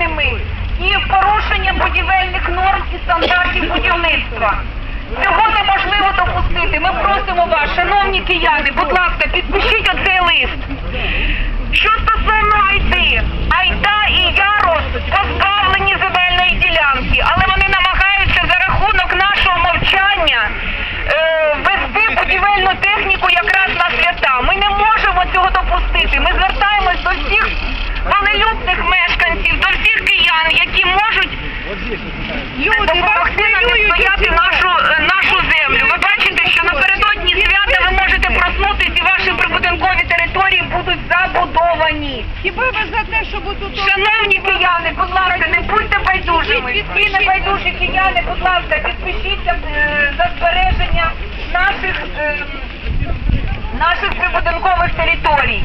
корупційними і порушення будівельних норм і стандартів будівництва. Цього неможливо допустити. Ми просимо вас, шановні кияни, будь Хіба ви за те, щоб тут... Шановні кияни, будь ласка, не будьте байдужими. Всі небайдужі кияни, будь ласка, підпишіться е, за збереження наших, е, наших прибудинкових територій.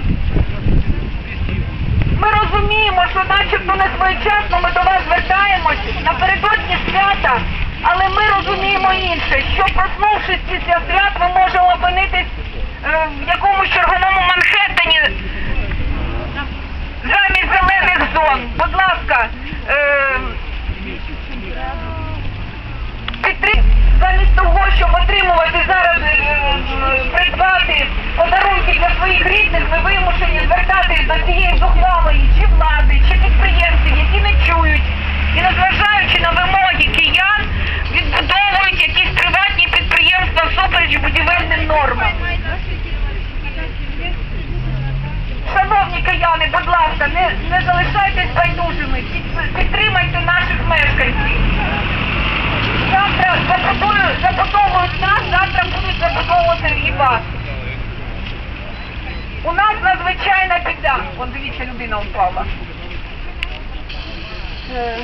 Ми розуміємо, що начебто не своєчасно ми до вас звертаємось кияни, будь ласка, не, не залишайтесь байдужими, підтримайте наших мешканців. Завтра забудують, забудовують нас, завтра будуть забудовувати і вас. У нас надзвичайна біда. Вон дивіться, людина впала. Е,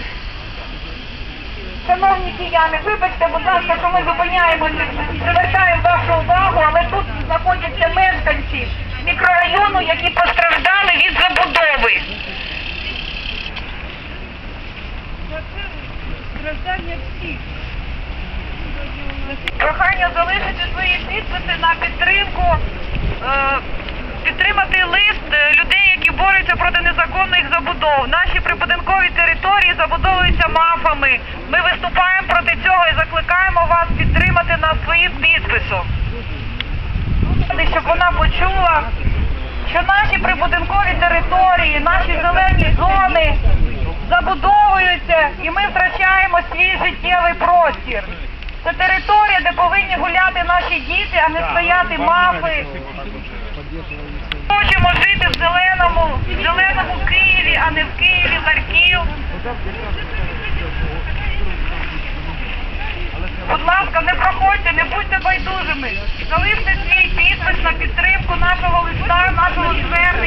Шановні кияни, вибачте, будь ласка, що ми зупиняємося, привертаємо вашу увагу, але тут знаходяться мешканці Страждання всіх. Прохання залишити свої підписи на підтримку, е, підтримати лист е, людей, які борються проти незаконних забудов. Наші прибудинкові території забудовуються мафами. Ми виступаємо проти цього і закликаємо вас підтримати нас своїм підписом. Щоб вона почула, що наші прибудинкові території, наші зелені зони забудовуються і ми втрачаємо свій життєвий простір. Це територія, де повинні гуляти наші діти, а не стояти мафи. Хочемо жити в зеленому, в зеленому Києві, а не в Києві Ларків. Будь ласка, не проходьте, не будьте байдужими. Залиште свій підпис на підтримку нашого листа, нашого звернення.